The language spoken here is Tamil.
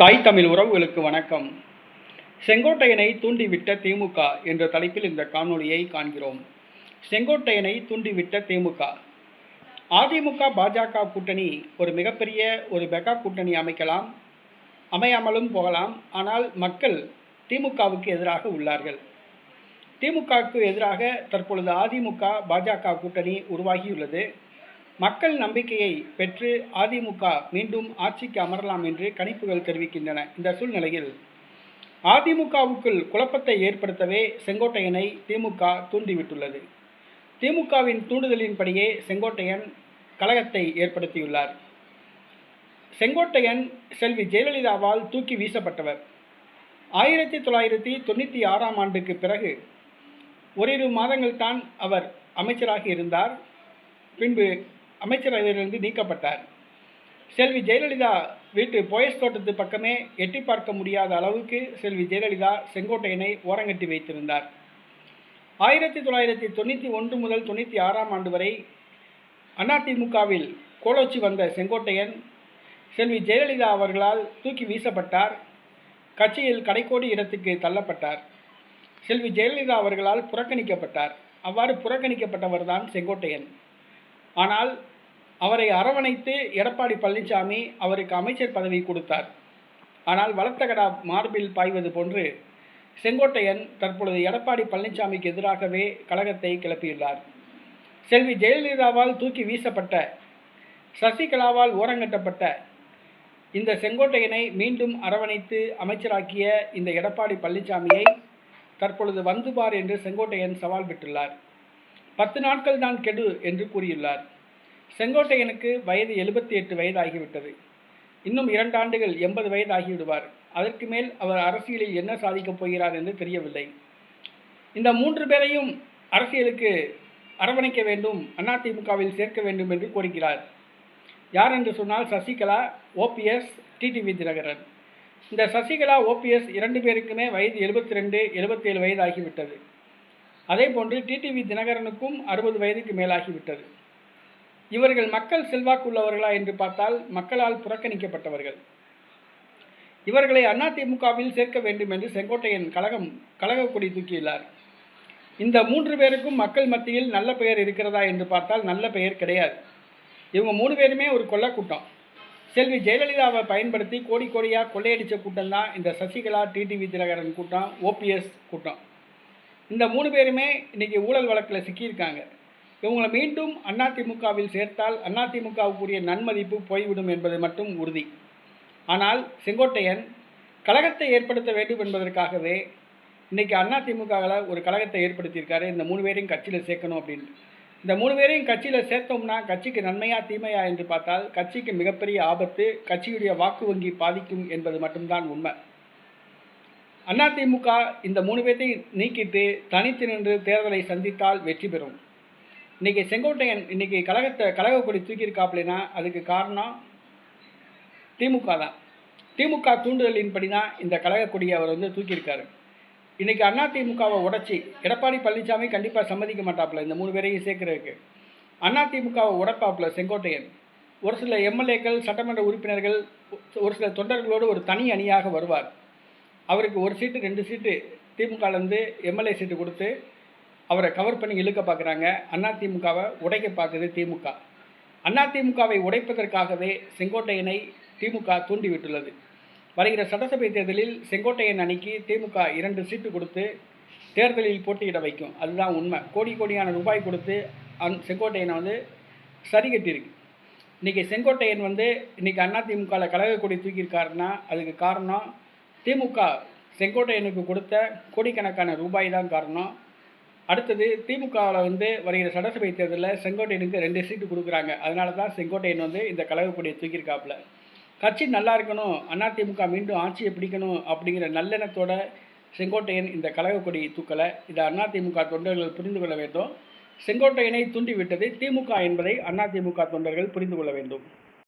தாய் தமிழ் உறவுகளுக்கு வணக்கம். செங்கோட்டையனை தூண்டிவிட்ட திமுக என்ற தலைப்பில் இந்த காணொளியை காண்கிறோம். செங்கோட்டையனை தூண்டிவிட்ட திமுக. அதிமுக பாஜக கூட்டணி ஒரு மிகப்பெரிய ஒரு மெகா கூட்டணி அமைக்கலாம் அமையாமலும் போகலாம். ஆனால் மக்கள் திமுகவுக்கு எதிராக உள்ளார்கள். திமுகவுக்கு எதிராக தற்பொழுது அதிமுக பாஜக கூட்டணி உருவாகியுள்ளது. மக்கள் நம்பிக்கையை பெற்று அதிமுக மீண்டும் ஆட்சிக்கு அமரலாம் என்று கணிப்புகள் தெரிவிக்கின்றன. இந்த சூழ்நிலையில் அதிமுகவுக்குள் குழப்பத்தை ஏற்படுத்தவே செங்கோட்டையனை திமுக தூண்டிவிட்டுள்ளது. திமுகவின் தூண்டுதலின்படியே செங்கோட்டையன் கழகத்தை ஏற்படுத்தியுள்ளார். செங்கோட்டையன் செல்வி ஜெயலலிதாவால் தூக்கி வீசப்பட்டவர். ஆயிரத்தி தொள்ளாயிரத்தி தொண்ணூற்றி ஆறாம் ஆண்டுக்கு பிறகு ஓரிரு மாதங்கள் தான் அவர் அமைச்சராக இருந்தார். பின்பு அமைச்சரவையிலிருந்து நீக்கப்பட்டார். செல்வி ஜெயலலிதா வீட்டு போயஸ் தோட்டத்து பக்கமே எட்டி பார்க்க முடியாத அளவுக்கு செல்வி ஜெயலலிதா செங்கோட்டையனை ஓரங்கட்டி வைத்திருந்தார். ஆயிரத்தி தொள்ளாயிரத்தி தொண்ணூற்றி ஒன்று முதல் தொண்ணூற்றி ஆறாம் ஆண்டு வரை அதிமுகவில் கோலோச்சி வந்த செங்கோட்டையன் செல்வி ஜெயலலிதா அவர்களால் தூக்கி வீசப்பட்டார். கட்சியில் கடைக்கோடி இடத்துக்கு தள்ளப்பட்டார். செல்வி ஜெயலலிதா அவர்களால் புறக்கணிக்கப்பட்டார். அவ்வாறு புறக்கணிக்கப்பட்டவர் தான் செங்கோட்டையன். ஆனால் அவரை அரவணைத்து எடப்பாடி பழனிசாமி அவருக்கு அமைச்சர் பதவி கொடுத்தார். ஆனால் வளர்த்தகடா மார்பில் பாய்வது போன்று செங்கோட்டையன் தற்பொழுது எடப்பாடி பழனிசாமிக்கு எதிராகவே கழகத்தை கிளப்பியுள்ளார். செல்வி ஜெயலலிதாவால் தூக்கி வீசப்பட்ட சசிகலாவால் ஓரங்கட்டப்பட்ட இந்த செங்கோட்டையனை மீண்டும் அரவணைத்து அமைச்சராக்கிய இந்த எடப்பாடி பழனிசாமியை தற்பொழுது வந்து பார் என்று செங்கோட்டையன் சவால் விட்டுள்ளார். பத்து நாட்கள் தான் கெடு என்று கூறியுள்ளார். செங்கோட்டையனுக்கு வயது எழுபத்தி எட்டு வயது ஆகிவிட்டது இன்னும் இரண்டு ஆண்டுகள் எண்பது வயது ஆகிவிடுவார் அதற்கு மேல் அவர் அரசியலில் என்ன சாதிக்கப் போகிறார் என்று தெரியவில்லை. இந்த மூன்று பேரையும் அரசியலுக்கு அரவணைக்க வேண்டும் அதிமுகவில் சேர்க்க வேண்டும் என்று கோருகிறார். யார் என்று சொன்னால் சசிகலா ஓபிஎஸ் டிடிவி தினகரன் இந்த சசிகலா ஓபிஎஸ் இரண்டு பேருக்குமே வயது எழுபத்தி ரெண்டு எழுபத்தேழு வயது ஆகிவிட்டது அதே போன்று டிடிவி தினகரனுக்கும் அறுபது வயதுக்கு மேலாகிவிட்டது. இவர்கள் மக்கள் செல்வாக்கு உள்ளவர்களா என்று பார்த்தால் மக்களால் புறக்கணிக்கப்பட்டவர்கள். இவர்களை அதிமுகவில் சேர்க்க வேண்டும் என்று செங்கோட்டையன் கழகம் கழக கொடி தூக்கியுள்ளார். இந்த மூன்று பேருக்கும் மக்கள் மத்தியில் நல்ல பெயர் இருக்கிறதா என்று பார்த்தால் நல்ல பெயர் கிடையாது. இவங்க மூணு பேருமே ஒரு கொள்ள கூட்டம் செல்வி ஜெயலலிதாவை பயன்படுத்தி கோடி கோடியாக கொள்ளையடித்த கூட்டம் தான் இந்த சசிகலா டிடிவி திலகரன் கூட்டம் ஓபிஎஸ் கூட்டம். இந்த மூணு பேருமே இன்றைக்கி ஊழல் வழக்கில் சிக்கியிருக்காங்க. இவங்களை மீண்டும் அதிமுகவில் சேர்த்தால் அதிமுகவுக்குரிய நன்மதிப்பு போய்விடும் என்பது மட்டும் உறுதி. ஆனால் செங்கோட்டையன் கழகத்தை ஏற்படுத்த வேண்டும் என்பதற்காகவே இன்றைக்கி அதிமுகவில் ஒரு கழகத்தை ஏற்படுத்தியிருக்காரு. இந்த மூணு பேரையும் கட்சியில் சேர்க்கணும் அப்படின்னு. இந்த மூணு பேரையும் கட்சியில் சேர்த்தோம்னா கட்சிக்கு நன்மையா தீமையா என்று பார்த்தால் கட்சிக்கு மிகப்பெரிய ஆபத்து கட்சியுடைய வாக்கு வங்கி பாதிக்கும் என்பது மட்டும்தான் உண்மை. அதிமுக இந்த மூணு பேர்த்தையும் நீக்கிட்டு தனித்து நின்று தேர்தலை சந்தித்தால் வெற்றி பெறும். இன்றைக்கி செங்கோட்டையன் இன்றைக்கி கழகத்தை கழக கொடி தூக்கியிருக்காப்லனா அதுக்கு காரணம் திமுக தான் திமுக தூண்டுதலின்படி தான் இந்த கழக கொடியை அவர் வந்து தூக்கியிருக்காரு. இன்றைக்கி அதிமுகவை உடச்சி எடப்பாடி பழனிசாமி கண்டிப்பாக சம்மதிக்க மாட்டாப்புல இந்த மூணு பேரையும் சேர்க்கறதுக்கு. அதிமுகவை உடப்பாப்புல செங்கோட்டையன். ஒரு சில எம்எல்ஏக்கள் சட்டமன்ற உறுப்பினர்கள் ஒரு சில தொண்டர்களோடு ஒரு தனி அணியாக வருவார். அவருக்கு ஒரு சீட்டு ரெண்டு சீட்டு திமுகலேருந்து எம்எல்ஏ சீட்டு கொடுத்து அவரை கவர் பண்ணி இழுக்க பார்க்குறாங்க. அதிமுகவை உடைக்க பார்க்குது திமுக. அதிமுகவை உடைப்பதற்காகவே செங்கோட்டையனை திமுக தூண்டிவிட்டுள்ளது. வருகிற சட்டசபை தேர்தலில் செங்கோட்டையன் அணிக்கு திமுக இரண்டு சீட்டு கொடுத்து தேர்தலில் போட்டியிட வைக்கும். அதுதான் உண்மை. கோடி கோடியான ரூபாய் கொடுத்து அந் செங்கோட்டையனை வந்து சரி கட்டியிருக்கு இன்றைக்கி செங்கோட்டையன் வந்து இன்றைக்கி அதிமுகவில் கழக கொடி தூக்கியிருக்காருன்னா அதுக்கு காரணம் திமுக செங்கோட்டையனுக்கு கொடுத்த கோடிக்கணக்கான ரூபாய் தான் காரணம். அடுத்தது திமுகவில் வந்து வருகிற சட்டசபை தேர்தலில் செங்கோட்டையனுக்கு ரெண்டு சீட்டு கொடுக்குறாங்க. அதனால தான் செங்கோட்டையன் வந்து இந்த கழக தூக்கியிருக்காப்புல. கட்சி நல்லா இருக்கணும் அதிமுக மீண்டும் ஆட்சியை பிடிக்கணும் அப்படிங்கிற நல்லெண்ணத்தோட செங்கோட்டையன் இந்த கழக கொடி தூக்கலை. இதை அதிமுக தொண்டர்கள் புரிந்து கொள்ள வேண்டும். செங்கோட்டையனை தூண்டிவிட்டது திமுக என்பதை அதிமுக தொண்டர்கள் புரிந்து கொள்ள வேண்டும்.